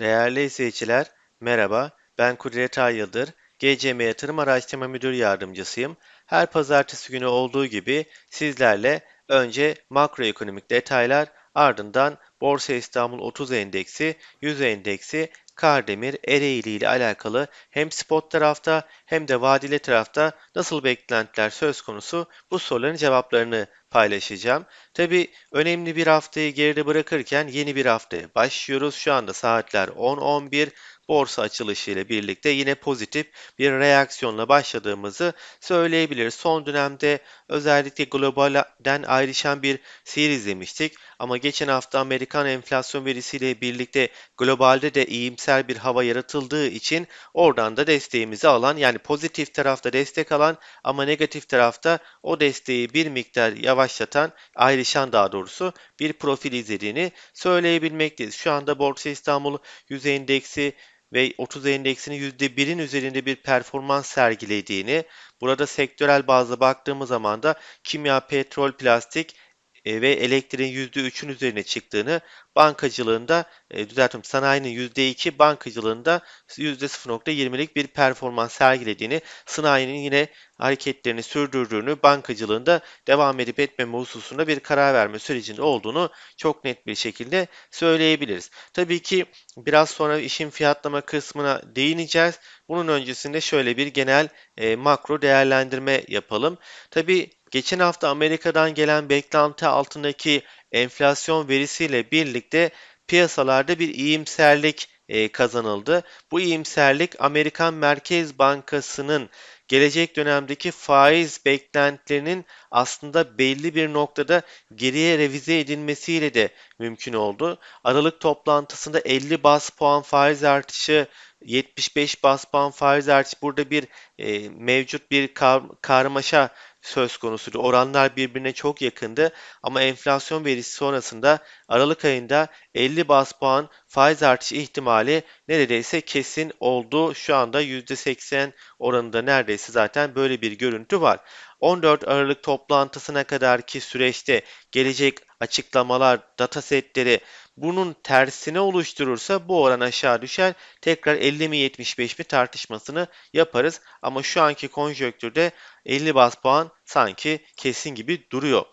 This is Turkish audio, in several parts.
Değerli izleyiciler, merhaba. Ben Kudret Ayyıldır. GCM Yatırım Araştırma Müdür Yardımcısıyım. Her pazartesi günü olduğu gibi sizlerle önce makroekonomik detaylar, ardından Borsa İstanbul 30 Endeksi, 100 Endeksi, Kardemir, Ereğli ile alakalı hem spot tarafta hem de vadeli tarafta nasıl beklentiler söz konusu bu soruların cevaplarını paylaşacağım. Tabi önemli bir haftayı geride bırakırken yeni bir haftaya başlıyoruz. Şu anda saatler 10-11 borsa açılışı ile birlikte yine pozitif bir reaksiyonla başladığımızı söyleyebiliriz. Son dönemde özellikle globalden ayrışan bir seyir izlemiştik ama geçen hafta Amerikan enflasyon verisiyle birlikte globalde de iyimser bir hava yaratıldığı için oradan da desteğimizi alan yani pozitif tarafta destek alan ama negatif tarafta o desteği bir miktar yavaşlatan, ayrışan daha doğrusu bir profil izlediğini söyleyebilmekteyiz. Şu anda Borsa İstanbul 100 endeksi ve 30 endeksinin %1'in üzerinde bir performans sergilediğini, burada sektörel bazda baktığımız zaman da kimya, petrol, plastik e, ve elektriğin %3'ün üzerine çıktığını, bankacılığında e, düzeltiyorum sanayinin %2, bankacılığında %0.20'lik bir performans sergilediğini, sanayinin yine hareketlerini sürdürdüğünü, bankacılığında devam edip etmeme hususunda bir karar verme sürecinde olduğunu çok net bir şekilde söyleyebiliriz. Tabii ki biraz sonra işin fiyatlama kısmına değineceğiz. Bunun öncesinde şöyle bir genel e, makro değerlendirme yapalım. Tabii geçen hafta Amerika'dan gelen beklenti altındaki enflasyon verisiyle birlikte piyasalarda bir iyimserlik e, kazanıldı. Bu iyimserlik Amerikan Merkez Bankası'nın gelecek dönemdeki faiz beklentilerinin aslında belli bir noktada geriye revize edilmesiyle de mümkün oldu. Aralık toplantısında 50 bas puan faiz artışı 75 bas puan faiz artışı burada bir e, mevcut bir kar, karmaşa söz konusuydu. Oranlar birbirine çok yakındı ama enflasyon verisi sonrasında Aralık ayında 50 bas puan faiz artışı ihtimali neredeyse kesin oldu. Şu anda %80 oranında neredeyse zaten böyle bir görüntü var. 14 Aralık toplantısına kadarki süreçte gelecek açıklamalar, datasetleri bunun tersine oluşturursa bu oran aşağı düşer. Tekrar 50 mi 75 mi tartışmasını yaparız. Ama şu anki konjonktürde 50 bas puan sanki kesin gibi duruyor.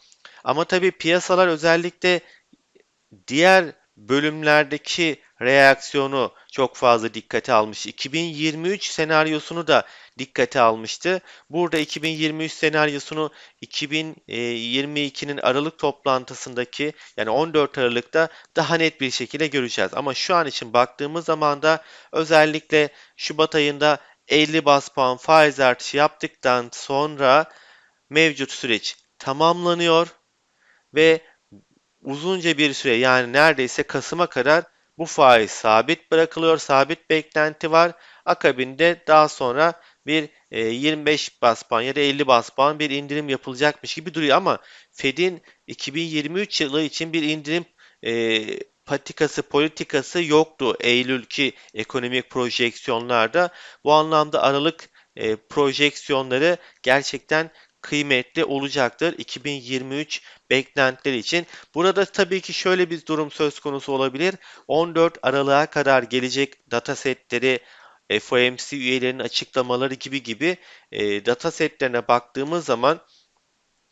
Ama tabii piyasalar özellikle diğer bölümlerdeki reaksiyonu çok fazla dikkate almış. 2023 senaryosunu da dikkate almıştı. Burada 2023 senaryosunu 2022'nin Aralık toplantısındaki yani 14 Aralık'ta daha net bir şekilde göreceğiz. Ama şu an için baktığımız zaman da özellikle Şubat ayında 50 bas puan faiz artışı yaptıktan sonra mevcut süreç tamamlanıyor ve uzunca bir süre yani neredeyse Kasım'a kadar bu faiz sabit bırakılıyor. Sabit beklenti var. Akabinde daha sonra bir 25 e, bas puan ya da 50 bas puan bir indirim yapılacakmış gibi duruyor ama Fed'in 2023 yılı için bir indirim e, patikası, politikası yoktu Eylül'ki ekonomik projeksiyonlarda. Bu anlamda Aralık e, projeksiyonları gerçekten kıymetli olacaktır 2023 beklentileri için. Burada tabii ki şöyle bir durum söz konusu olabilir. 14 Aralık'a kadar gelecek datasetleri FOMC üyelerinin açıklamaları gibi gibi e, datasetlerine baktığımız zaman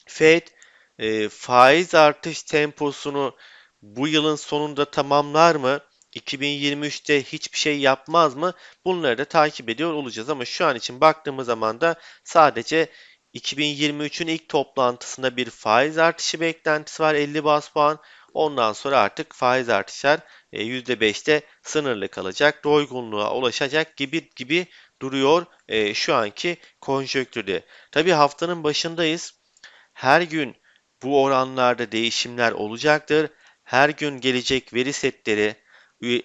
Fed e, faiz artış temposunu bu yılın sonunda tamamlar mı? 2023'te hiçbir şey yapmaz mı? Bunları da takip ediyor olacağız ama şu an için baktığımız zaman da sadece 2023'ün ilk toplantısında bir faiz artışı beklentisi var 50 bas puan. Ondan sonra artık faiz artışlar %5'te e, sınırlı kalacak, doygunluğa ulaşacak gibi gibi duruyor e, şu anki konjonktürde. Tabi haftanın başındayız. Her gün bu oranlarda değişimler olacaktır. Her gün gelecek veri setleri,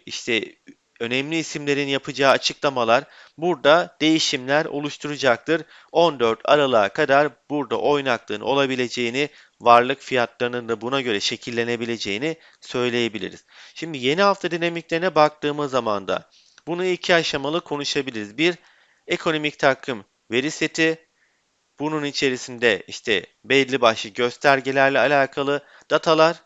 işte önemli isimlerin yapacağı açıklamalar burada değişimler oluşturacaktır. 14 Aralık'a kadar burada oynaklığın olabileceğini, varlık fiyatlarının da buna göre şekillenebileceğini söyleyebiliriz. Şimdi yeni hafta dinamiklerine baktığımız zaman da bunu iki aşamalı konuşabiliriz. Bir, ekonomik takım veri seti, bunun içerisinde işte belli başlı göstergelerle alakalı datalar,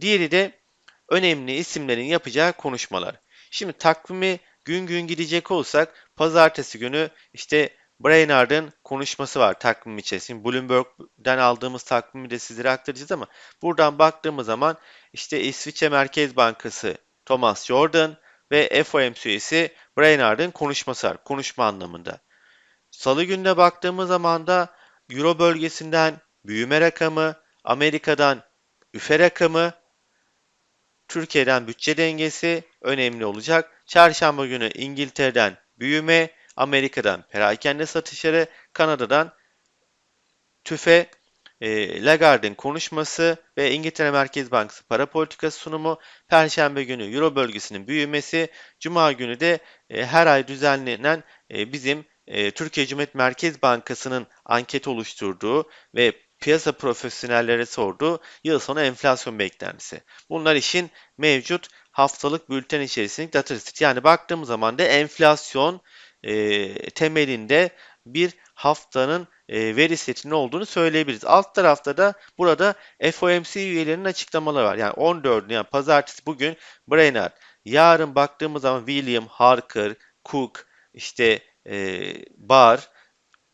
diğeri de önemli isimlerin yapacağı konuşmalar. Şimdi takvimi gün gün gidecek olsak pazartesi günü işte Brainard'ın konuşması var takvim içerisinde. Bloomberg'den aldığımız takvimi de sizlere aktaracağız ama buradan baktığımız zaman işte İsviçre Merkez Bankası Thomas Jordan ve FOMC üyesi Brainard'ın konuşması var. Konuşma anlamında. Salı gününe baktığımız zaman da Euro bölgesinden büyüme rakamı, Amerika'dan üfe rakamı, Türkiye'den bütçe dengesi önemli olacak. Çarşamba günü İngiltere'den büyüme, Amerika'dan perakende satışları, Kanada'dan tüfe, e, Lagarde'ın konuşması ve İngiltere Merkez Bankası para politikası sunumu, Perşembe günü Euro bölgesinin büyümesi, Cuma günü de e, her ay düzenlenen e, bizim e, Türkiye Cumhuriyet Merkez Bankası'nın anket oluşturduğu ve piyasa profesyonellere sorduğu yıl sonu enflasyon beklentisi. Bunlar işin mevcut haftalık bülten içerisindeki data Yani baktığımız zaman da enflasyon e, temelinde bir haftanın e, veri setinin olduğunu söyleyebiliriz. Alt tarafta da burada FOMC üyelerinin açıklamaları var. Yani 14 yani pazartesi bugün Brainerd. Yarın baktığımız zaman William, Harker, Cook, işte e, Barr.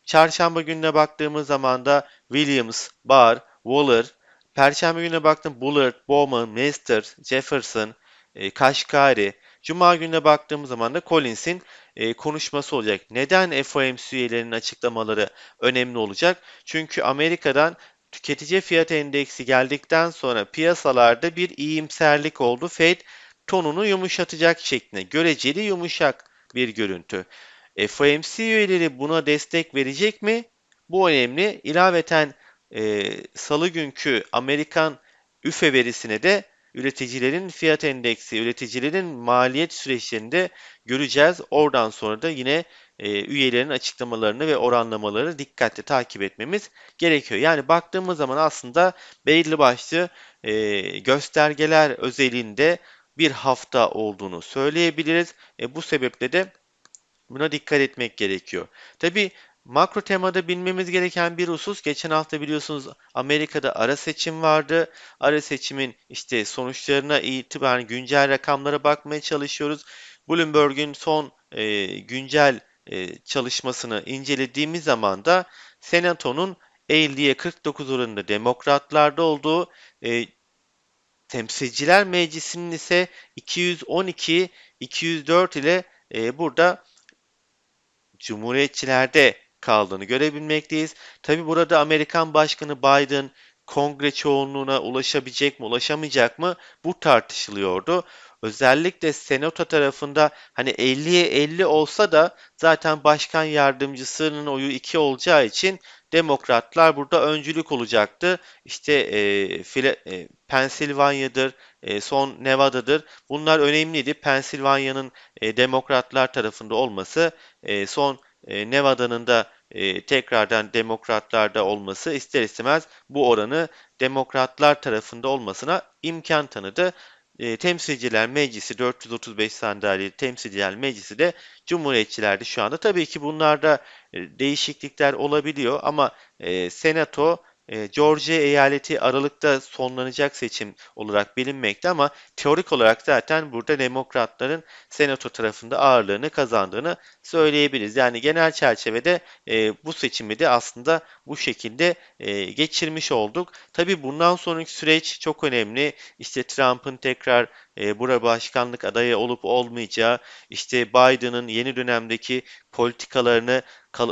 Çarşamba gününe baktığımız zaman da Williams, Barr, Waller. Perşembe gününe baktım Bullard, Bowman, Mester, Jefferson, e, Kashkari. Cuma gününe baktığımız zaman da Collins'in e, konuşması olacak. Neden FOMC üyelerinin açıklamaları önemli olacak? Çünkü Amerika'dan tüketici fiyat endeksi geldikten sonra piyasalarda bir iyimserlik oldu. Fed tonunu yumuşatacak şeklinde. Göreceli yumuşak bir görüntü. FOMC üyeleri buna destek verecek mi? Bu önemli. İlaveten e, salı günkü Amerikan üfe verisine de üreticilerin fiyat endeksi, üreticilerin maliyet süreçlerinde göreceğiz. Oradan sonra da yine e, üyelerin açıklamalarını ve oranlamaları dikkatli takip etmemiz gerekiyor. Yani baktığımız zaman aslında belli başlı e, göstergeler özelinde bir hafta olduğunu söyleyebiliriz. E, bu sebeple de buna dikkat etmek gerekiyor. Tabi Makro temada bilmemiz gereken bir husus, geçen hafta biliyorsunuz Amerika'da ara seçim vardı. Ara seçimin işte sonuçlarına itibaren güncel rakamlara bakmaya çalışıyoruz. Bloomberg'un son e, güncel e, çalışmasını incelediğimiz zaman da Senato'nun 50'ye 49 oranında demokratlarda olduğu, e, Temsilciler Meclisi'nin ise 212-204 ile e, burada Cumhuriyetçilerde kaldığını görebilmekteyiz. Tabi burada Amerikan Başkanı Biden kongre çoğunluğuna ulaşabilecek mi, ulaşamayacak mı bu tartışılıyordu. Özellikle Senato tarafında hani 50'ye 50 olsa da zaten başkan yardımcısının oyu 2 olacağı için demokratlar burada öncülük olacaktı. İşte e, file, e, Pensilvanya'dır, e, son Nevada'dır. Bunlar önemliydi. Pensilvanya'nın e, demokratlar tarafında olması e, son e, Nevada'nın da e, tekrardan demokratlarda olması ister istemez bu oranı demokratlar tarafında olmasına imkan tanıdı. E, temsilciler Meclisi 435 sandalyeli Temsilciler Meclisi de Cumhuriyetçilerdi şu anda. Tabii ki bunlarda e, değişiklikler olabiliyor ama e, Senato e, Georgia eyaleti Aralık'ta sonlanacak seçim olarak bilinmekte ama teorik olarak zaten burada demokratların senato tarafında ağırlığını kazandığını söyleyebiliriz. Yani genel çerçevede e, bu seçimi de aslında bu şekilde e, geçirmiş olduk. Tabi bundan sonraki süreç çok önemli. İşte Trump'ın tekrar e, bura başkanlık adayı olup olmayacağı, işte Biden'ın yeni dönemdeki politikalarını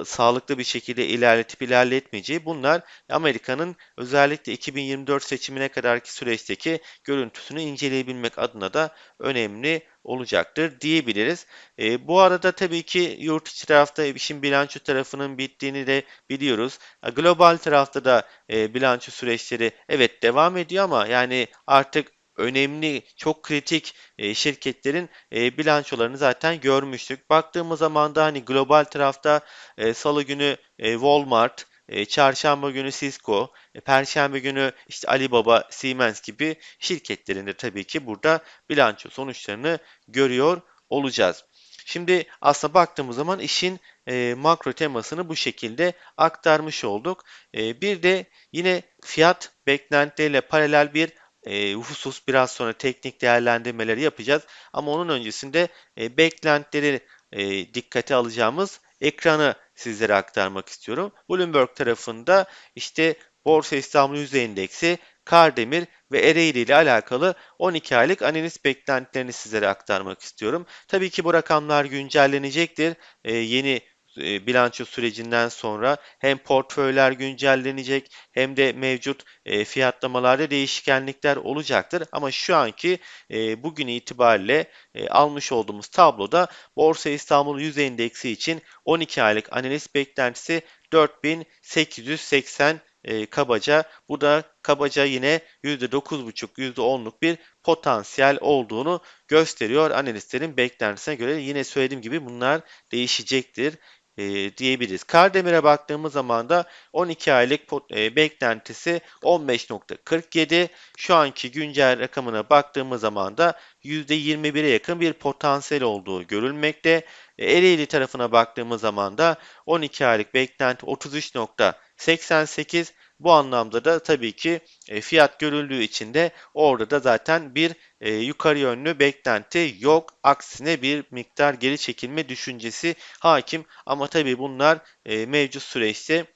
sağlıklı bir şekilde ilerletip ilerletmeyeceği bunlar Amerika'nın özellikle 2024 seçimine kadarki süreçteki görüntüsünü inceleyebilmek adına da önemli olacaktır diyebiliriz. E, bu arada tabii ki yurt içi tarafta işin bilanço tarafının bittiğini de biliyoruz. Global tarafta da e, bilanço süreçleri evet devam ediyor ama yani artık önemli, çok kritik e, şirketlerin e, bilançolarını zaten görmüştük. Baktığımız zaman da hani global tarafta e, salı günü Walmart, çarşamba günü Cisco, perşembe günü işte Alibaba, Siemens gibi şirketlerin de tabii ki burada bilanço sonuçlarını görüyor olacağız. Şimdi aslında baktığımız zaman işin e, makro temasını bu şekilde aktarmış olduk. E, bir de yine fiyat beklentileriyle paralel bir e, husus biraz sonra teknik değerlendirmeleri yapacağız. Ama onun öncesinde e, beklentileri e, dikkate alacağımız ekranı sizlere aktarmak istiyorum. Bloomberg tarafında işte Borsa İstanbul Yüzde Endeksi, Kardemir ve Ereğli ile alakalı 12 aylık analiz beklentilerini sizlere aktarmak istiyorum. Tabii ki bu rakamlar güncellenecektir. Ee, yeni e, bilanço sürecinden sonra hem portföyler güncellenecek hem de mevcut e, fiyatlamalarda değişkenlikler olacaktır. Ama şu anki e, bugün itibariyle almış olduğumuz tabloda Borsa İstanbul Yüz Endeksi için 12 aylık analiz beklentisi 4880 e, kabaca. Bu da kabaca yine %9,5, %10'luk bir potansiyel olduğunu gösteriyor analistlerin beklentisine göre. Yine söylediğim gibi bunlar değişecektir e, diyebiliriz. Kardemir'e baktığımız zaman da 12 aylık e, beklentisi 15.47. Şu anki güncel rakamına baktığımız zaman da %21'e yakın bir potansiyel olduğu görülmekte. E, Ereğli tarafına baktığımız zaman da 12 aylık beklenti 33.88. Bu anlamda da tabii ki e, fiyat görüldüğü için de orada da zaten bir e, yukarı yönlü beklenti yok. Aksine bir miktar geri çekilme düşüncesi hakim. Ama tabii bunlar e, mevcut süreçte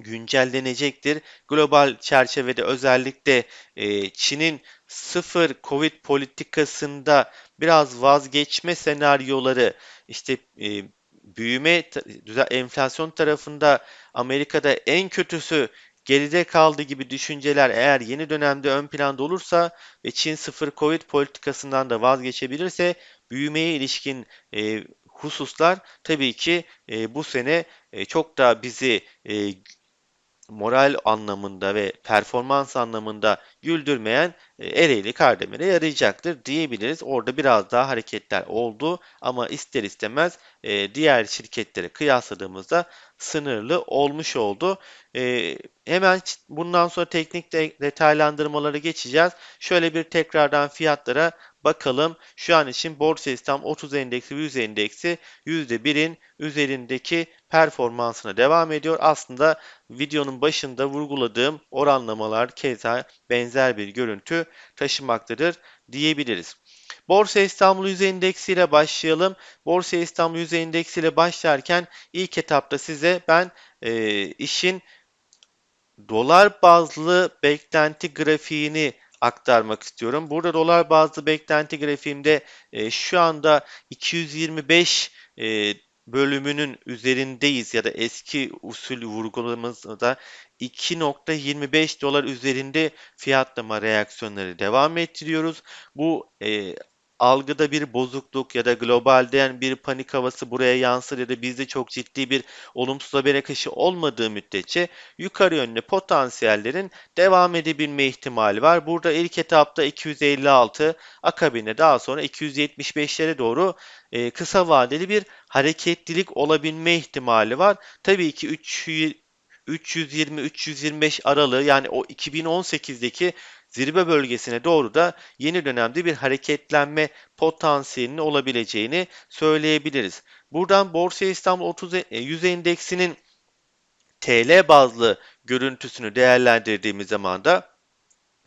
güncellenecektir. Global çerçevede özellikle Çin'in sıfır Covid politikasında biraz vazgeçme senaryoları işte büyüme enflasyon tarafında Amerika'da en kötüsü geride kaldı gibi düşünceler eğer yeni dönemde ön planda olursa ve Çin sıfır Covid politikasından da vazgeçebilirse büyümeye ilişkin e, hususlar tabii ki e, bu sene e, çok da bizi e, moral anlamında ve performans anlamında güldürmeyen e, Ereğli Kardemir'e yarayacaktır diyebiliriz. Orada biraz daha hareketler oldu ama ister istemez e, diğer şirketlere kıyasladığımızda sınırlı olmuş oldu. E, hemen bundan sonra teknik detaylandırmaları geçeceğiz. Şöyle bir tekrardan fiyatlara bakalım. Şu an için Borsa İstanbul 30 endeksi ve 100 endeksi %1'in üzerindeki performansına devam ediyor. Aslında videonun başında vurguladığım oranlamalar keza benzer bir görüntü taşımaktadır diyebiliriz. Borsa İstanbul Yüz Endeksi ile başlayalım. Borsa İstanbul Yüz Endeksi ile başlarken ilk etapta size ben e, işin dolar bazlı beklenti grafiğini aktarmak istiyorum. Burada dolar bazlı beklenti grafiğimde e, şu anda 225 e, bölümünün üzerindeyiz ya da eski usul vurgulamamızda 2.25 dolar üzerinde fiyatlama reaksiyonları devam ettiriyoruz. Bu e, algıda bir bozukluk ya da globalden bir panik havası buraya yansır ya da bizde çok ciddi bir olumsuz haber akışı olmadığı müddetçe yukarı yönlü potansiyellerin devam edebilme ihtimali var. Burada ilk etapta 256, akabinde daha sonra 275'lere doğru e, kısa vadeli bir hareketlilik olabilme ihtimali var. Tabii ki 3 320-325 aralığı yani o 2018'deki zirve bölgesine doğru da yeni dönemde bir hareketlenme potansiyelinin olabileceğini söyleyebiliriz. Buradan Borsa İstanbul 30 100 e, endeksinin TL bazlı görüntüsünü değerlendirdiğimiz zaman da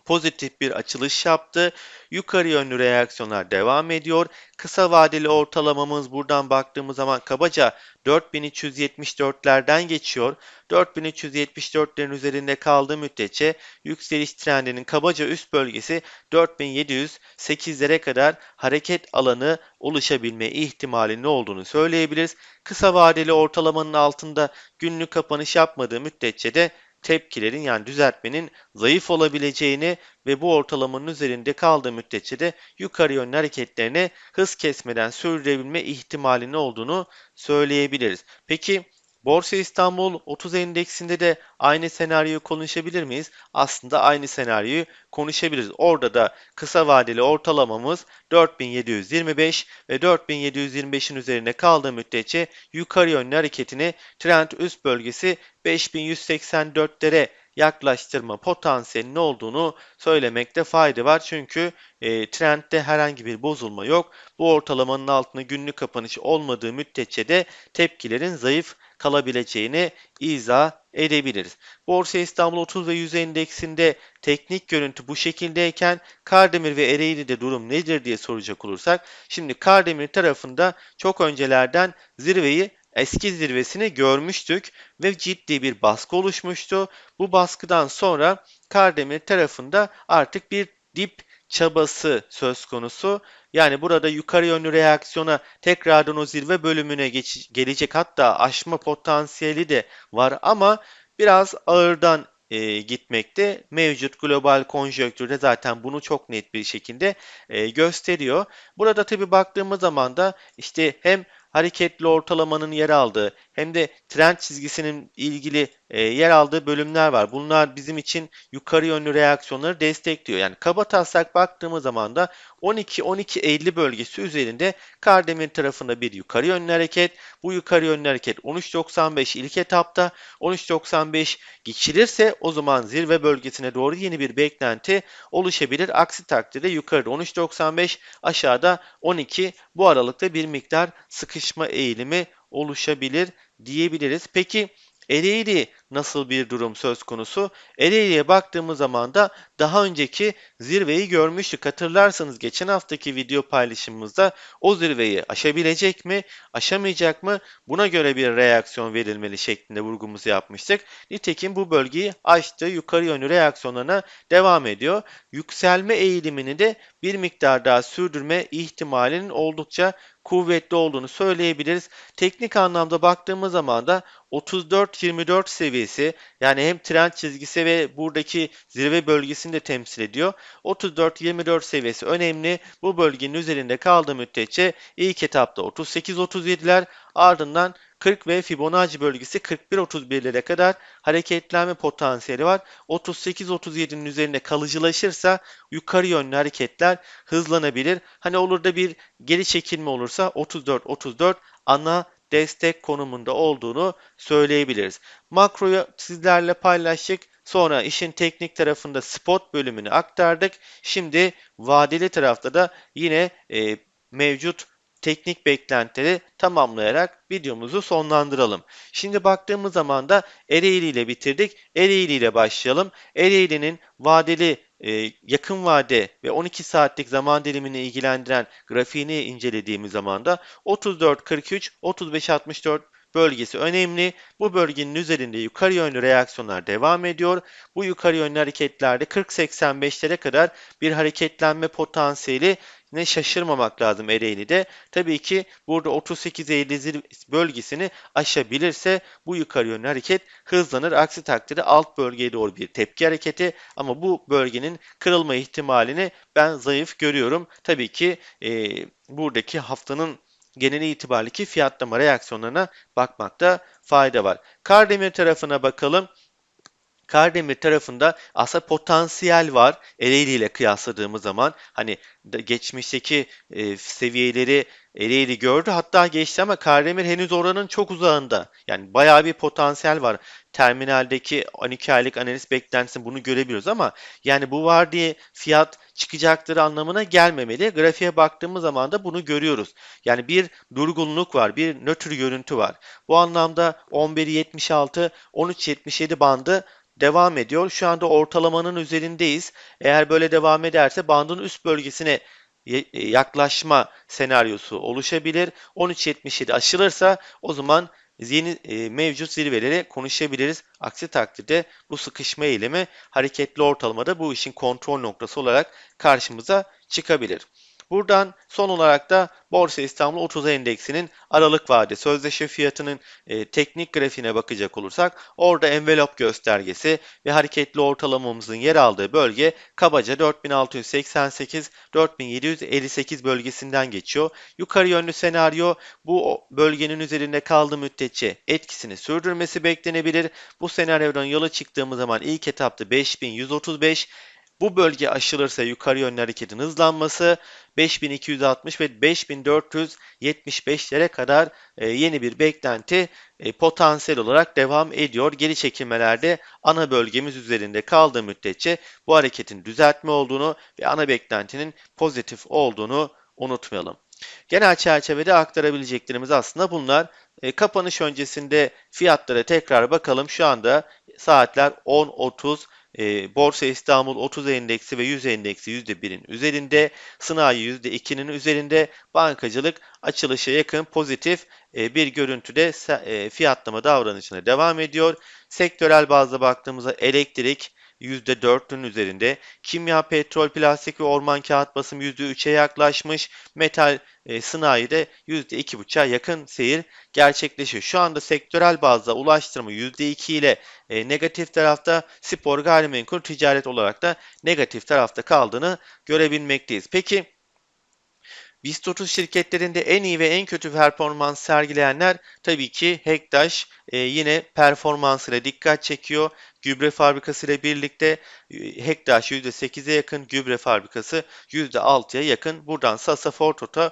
pozitif bir açılış yaptı. Yukarı yönlü reaksiyonlar devam ediyor. Kısa vadeli ortalamamız buradan baktığımız zaman kabaca 4374'lerden geçiyor. 4374'lerin üzerinde kaldığı müddetçe yükseliş trendinin kabaca üst bölgesi 4708'lere kadar hareket alanı oluşabilme ihtimalinin olduğunu söyleyebiliriz. Kısa vadeli ortalamanın altında günlük kapanış yapmadığı müddetçe de tepkilerin yani düzeltmenin zayıf olabileceğini ve bu ortalamanın üzerinde kaldığı müddetçe de yukarı yönlü hareketlerine hız kesmeden sürdürebilme ihtimalinin olduğunu söyleyebiliriz. Peki Borsa İstanbul 30 endeksinde de aynı senaryoyu konuşabilir miyiz? Aslında aynı senaryoyu konuşabiliriz. Orada da kısa vadeli ortalamamız 4725 ve 4725'in üzerine kaldığı müddetçe yukarı yönlü hareketini trend üst bölgesi 5184'lere yaklaştırma potansiyelinin olduğunu söylemekte fayda var. Çünkü e, trendde herhangi bir bozulma yok. Bu ortalamanın altında günlük kapanış olmadığı müddetçe de tepkilerin zayıf kalabileceğini izah edebiliriz. Borsa İstanbul 30 ve 100 endeksinde teknik görüntü bu şekildeyken Kardemir ve Ereğli'de durum nedir diye soracak olursak şimdi Kardemir tarafında çok öncelerden zirveyi eski zirvesini görmüştük ve ciddi bir baskı oluşmuştu. Bu baskıdan sonra Kardemir tarafında artık bir dip çabası söz konusu. Yani burada yukarı yönlü reaksiyona tekrardan o zirve bölümüne geç, gelecek hatta aşma potansiyeli de var ama biraz ağırdan e, gitmekte. Mevcut global konjonktürde zaten bunu çok net bir şekilde e, gösteriyor. Burada tabi baktığımız zaman da işte hem hareketli ortalamanın yer aldığı hem de trend çizgisinin ilgili e, yer aldığı bölümler var. Bunlar bizim için yukarı yönlü reaksiyonları destekliyor. Yani kaba taslak baktığımız zaman da 12-12-50 bölgesi üzerinde Kardemir tarafında bir yukarı yönlü hareket. Bu yukarı yönlü hareket 13.95 ilk etapta 13.95 geçilirse o zaman zirve bölgesine doğru yeni bir beklenti oluşabilir. Aksi takdirde yukarıda 13.95 aşağıda 12 bu aralıkta bir miktar sıkışma eğilimi oluşabilir diyebiliriz. Peki Ereğli nasıl bir durum söz konusu? Ereğli'ye baktığımız zaman da daha önceki zirveyi görmüştük. Hatırlarsanız geçen haftaki video paylaşımımızda o zirveyi aşabilecek mi, aşamayacak mı buna göre bir reaksiyon verilmeli şeklinde vurgumuzu yapmıştık. Nitekim bu bölgeyi aştı, yukarı yönlü reaksiyonlarına devam ediyor. Yükselme eğilimini de bir miktar daha sürdürme ihtimalinin oldukça kuvvetli olduğunu söyleyebiliriz. Teknik anlamda baktığımız zaman da 34-24 seviyesi yani hem trend çizgisi ve buradaki zirve bölgesini de temsil ediyor. 34-24 seviyesi önemli. Bu bölgenin üzerinde kaldığı müddetçe ilk etapta 38-37'ler ardından 40 ve Fibonacci bölgesi 41-31'lere kadar hareketlenme potansiyeli var. 38-37'nin üzerinde kalıcılaşırsa yukarı yönlü hareketler hızlanabilir. Hani olur da bir geri çekilme olursa 34-34 ana destek konumunda olduğunu söyleyebiliriz. Makroyu sizlerle paylaştık. Sonra işin teknik tarafında spot bölümünü aktardık. Şimdi vadeli tarafta da yine e, mevcut teknik beklentileri tamamlayarak videomuzu sonlandıralım. Şimdi baktığımız zaman da Ereğli ile bitirdik. Ereğli ile başlayalım. Ereğli'nin vadeli e, yakın vade ve 12 saatlik zaman dilimini ilgilendiren grafiğini incelediğimiz zaman da 34-43, 35-64 bölgesi önemli. Bu bölgenin üzerinde yukarı yönlü reaksiyonlar devam ediyor. Bu yukarı yönlü hareketlerde 40-85'lere kadar bir hareketlenme potansiyeli ne şaşırmamak lazım Ereğli'de. Tabii ki burada 38-50 bölgesini aşabilirse bu yukarı yönlü hareket hızlanır. Aksi takdirde alt bölgeye doğru bir tepki hareketi ama bu bölgenin kırılma ihtimalini ben zayıf görüyorum. Tabii ki e, buradaki haftanın geneli itibariyle fiyatlama reaksiyonlarına bakmakta fayda var. Kardemir tarafına bakalım. Kardemir tarafında aslında potansiyel var. Ereğli ile kıyasladığımız zaman hani geçmişteki e, seviyeleri Ereğli gördü. Hatta geçti ama Kardemir henüz oranın çok uzağında. Yani bayağı bir potansiyel var. Terminaldeki 12 aylık analiz beklentisinde bunu görebiliyoruz ama yani bu var diye fiyat çıkacaktır anlamına gelmemeli. Grafiğe baktığımız zaman da bunu görüyoruz. Yani bir durgunluk var, bir nötr görüntü var. Bu anlamda 11.76, 13.77 bandı devam ediyor. Şu anda ortalamanın üzerindeyiz. Eğer böyle devam ederse bandın üst bölgesine e, yaklaşma senaryosu oluşabilir. 13.77 aşılırsa o zaman yeni e, mevcut zirveleri konuşabiliriz. Aksi takdirde bu sıkışma eğilimi hareketli ortalamada bu işin kontrol noktası olarak karşımıza çıkabilir. Buradan son olarak da Borsa İstanbul 30 endeksinin aralık vade sözleşme fiyatının e, teknik grafiğine bakacak olursak orada envelope göstergesi ve hareketli ortalamamızın yer aldığı bölge kabaca 4688-4758 bölgesinden geçiyor. Yukarı yönlü senaryo bu bölgenin üzerinde kaldığı müddetçe etkisini sürdürmesi beklenebilir. Bu senaryodan yola çıktığımız zaman ilk etapta 5135 bu bölge aşılırsa yukarı yönlü hareketin hızlanması 5260 ve 5475'lere kadar e, yeni bir beklenti e, potansiyel olarak devam ediyor. Geri çekilmelerde ana bölgemiz üzerinde kaldığı müddetçe bu hareketin düzeltme olduğunu ve ana beklentinin pozitif olduğunu unutmayalım. Genel çerçevede aktarabileceklerimiz aslında bunlar. E, kapanış öncesinde fiyatlara tekrar bakalım. Şu anda saatler 10.30. E, Borsa İstanbul 30 endeksi ve 100 endeksi %1'in üzerinde. Sanayi %2'nin üzerinde. Bankacılık açılışa yakın pozitif e, bir görüntüde e, fiyatlama davranışına devam ediyor. Sektörel bazda baktığımızda elektrik %4'ün üzerinde. Kimya, petrol, plastik ve orman kağıt basım %3'e yaklaşmış. Metal e, sanayide %2,5'a yakın seyir gerçekleşiyor. Şu anda sektörel bazda ulaştırma %2 ile e, negatif tarafta, spor, gayrimenkul, ticaret olarak da negatif tarafta kaldığını görebilmekteyiz. Peki BIST 30 şirketlerinde en iyi ve en kötü performans sergileyenler tabii ki Hektaş e, yine performansıyla dikkat çekiyor. Gübre fabrikası ile birlikte e, Hektaş %8'e yakın, gübre fabrikası %6'ya yakın. Buradan Sasa Fortota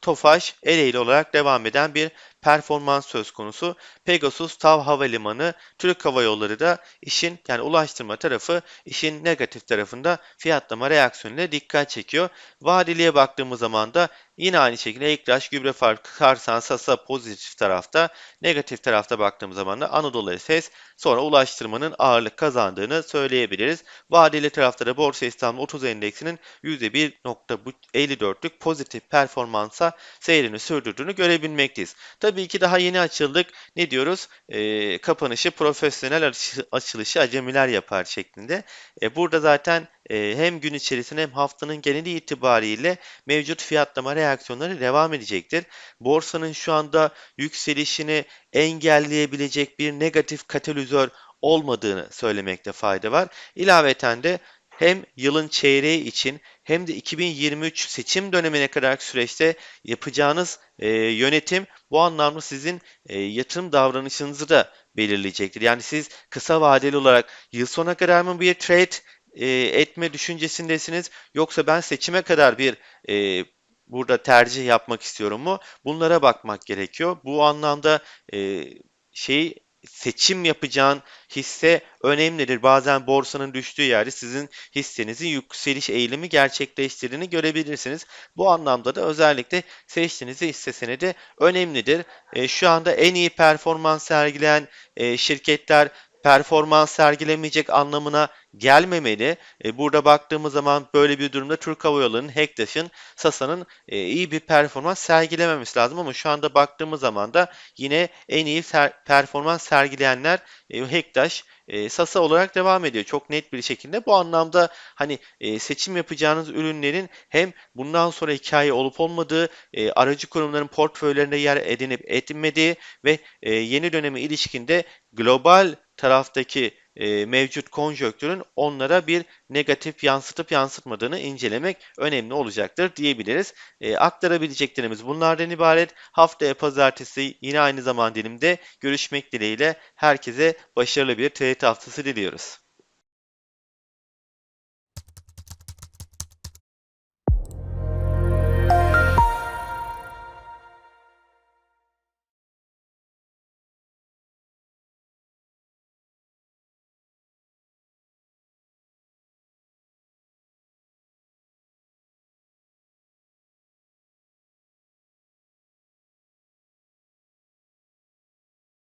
Tofaş, Ereğli olarak devam eden bir performans söz konusu. Pegasus Tav Havalimanı, Türk Hava Yolları da işin yani ulaştırma tarafı işin negatif tarafında fiyatlama reaksiyonuyla dikkat çekiyor. Vadeliye baktığımız zaman da yine aynı şekilde Ektaş, Gübre Farkı, Karsan, Sasa pozitif tarafta, negatif tarafta baktığımız zaman da Anadolu Efes sonra ulaştırmanın ağırlık kazandığını söyleyebiliriz. Vadeli tarafta da Borsa İstanbul 30 endeksinin %1.54'lük pozitif performansa seyrini sürdürdüğünü görebilmekteyiz. Tabii ki daha yeni açıldık. Ne diyoruz? E, kapanışı profesyonel açılışı acemiler yapar şeklinde. E, burada zaten e, hem gün içerisinde hem haftanın geneli itibariyle mevcut fiyatlama reaksiyonları devam edecektir. Borsanın şu anda yükselişini engelleyebilecek bir negatif katalizör olmadığını söylemekte fayda var. İlaveten de hem yılın çeyreği için hem de 2023 seçim dönemine kadar süreçte yapacağınız e, yönetim bu anlamda sizin e, yatırım davranışınızı da belirleyecektir. Yani siz kısa vadeli olarak yıl sonuna kadar mı bir trade e, etme düşüncesindesiniz yoksa ben seçime kadar bir e, burada tercih yapmak istiyorum mu? Bunlara bakmak gerekiyor. Bu anlamda e, şey seçim yapacağın hisse önemlidir. Bazen borsanın düştüğü yerde sizin hissenizin yükseliş eğilimi gerçekleştirdiğini görebilirsiniz. Bu anlamda da özellikle seçtiğiniz hisse senedi önemlidir. E, şu anda en iyi performans sergileyen e, şirketler performans sergilemeyecek anlamına gelmemeli. E, burada baktığımız zaman böyle bir durumda Türk Hava Yolları'nın, Hektaş'ın, Sasa'nın e, iyi bir performans sergilememesi lazım ama şu anda baktığımız zaman da yine en iyi performans sergileyenler e, Hektaş, e, Sasa olarak devam ediyor. Çok net bir şekilde. Bu anlamda hani e, seçim yapacağınız ürünlerin hem bundan sonra hikaye olup olmadığı, e, aracı kurumların portföylerinde yer edinip edinmediği ve e, yeni döneme ilişkinde global taraftaki e, mevcut konjöktürün onlara bir negatif yansıtıp yansıtmadığını incelemek önemli olacaktır diyebiliriz. E, aktarabileceklerimiz bunlardan ibaret. Haftaya pazartesi yine aynı zaman dilimde görüşmek dileğiyle herkese başarılı bir trade haftası diliyoruz.